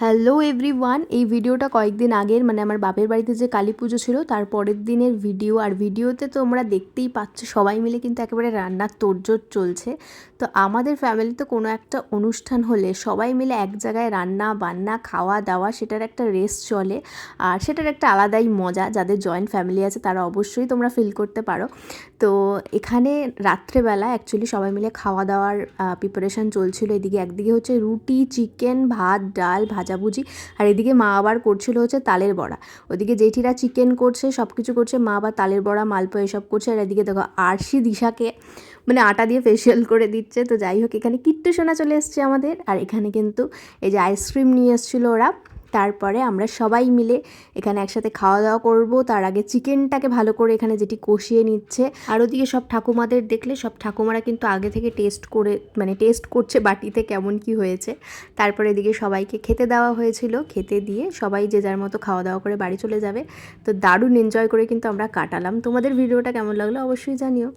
Hello everyone এই ভিডিওটা কয়েকদিন আগের মানে আমার বাপের বাড়িতে যে কালী পুজো ছিল, তার পরের দিনের ভিডিও। আর ভিডিওতে তোমরা দেখতেই পাচ্ছ, সবাই মিলে কিন্তু একেবারে রান্নার তোড়জোড় চলছে। তো আমাদের ফ্যামিলিতে কোনো একটা অনুষ্ঠান হলে সবাই মিলে এক জায়গায় রান্না, বান্না, খাওয়া দাওয়া, সেটার একটা রেস চলে। আর সেটার একটা আলাদাই মজা, যাদের জয়েন্ট ফ্যামিলি আছে তারা অবশ্যই তোমরা ফিল করতে পারো। তো এখানে রাত্রেবেলা অ্যাকচুয়ালি সবাই মিলে খাওয়া দাওয়ার প্রিপারেশান চলছিল। এদিকে একদিকে হচ্ছে রুটি, চিকেন, ভাত, ডাল ভাজাভুজি আর এদিকে মা আবার করছিল হচ্ছে তালের বড়া। ওদিকে জেঠিরা চিকেন করছে সব কিছু করছে, মা আবার তালের বড়া মালপো এসব করছে। আর এদিকে দেখো আরশি দিশাকে মানে আটা দিয়ে ফেশিয়াল করে দিচ্ছে। তো যাই হোক, এখানে কিট্টু চলে এসছে আমাদের। আর এখানে কিন্তু এই যে আইসক্রিম নিয়ে এসেছিল ওরা। তারপরে আমরা সবাই মিলে এখানে একসাথে খাওয়া দাওয়া করব। তার আগে চিকেনটাকে ভালো করে এখানে যেটি কষিয়ে নিচ্ছে। আর ওদিকে সব ঠাকুমাদের দেখলে সব ঠাকুমারা কিন্তু আগে থেকে টেস্ট করে মানে টেস্ট করছে বাটিতে কেমন কি হয়েছে। তারপরে এদিকে সবাইকে খেতে দেওয়া হয়েছিল। খেতে দিয়ে সবাই যে যার মতো খাওয়া দাওয়া করে বাড়ি চলে যাবে। তো দারুণ এনজয় করে কিন্তু আমরা কাটালাম। তোমাদের ভিডিওটা কেমন লাগল অবশ্যই জানিও।